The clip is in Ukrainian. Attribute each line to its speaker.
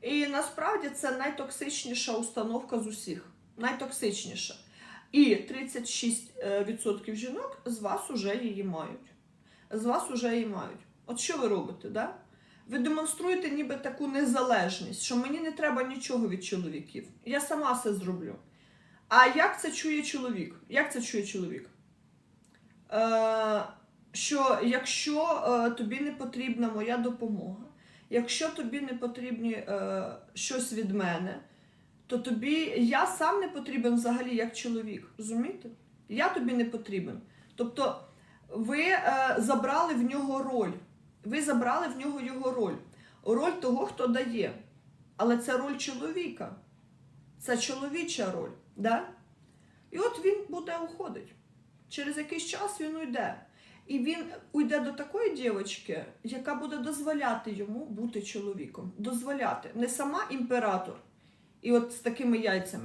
Speaker 1: І насправді це найтоксичніша установка з усіх. Найтоксичніша. І 36% жінок з вас уже її мають. З вас уже її мають. От що ви робите, да? Ви демонструєте ніби таку незалежність, що мені не треба нічого від чоловіків. Я сама все зроблю. А як це чує чоловік? Як це чує чоловік? Е, що якщо е, тобі не потрібна моя допомога, якщо тобі не потрібні е, щось від мене, то тобі я сам не потрібен взагалі як чоловік. Розумієте? Я тобі не потрібен. Тобто ви е, забрали в нього роль. Ви забрали в нього його роль. Роль того, хто дає. Але це роль чоловіка. Це чоловіча роль. Да? І от він буде уходить. Через якийсь час він уйде. І він уйде до такої дівчинки, яка буде дозволяти йому бути чоловіком. Дозволяти. Не сама імператор. І от з такими яйцями.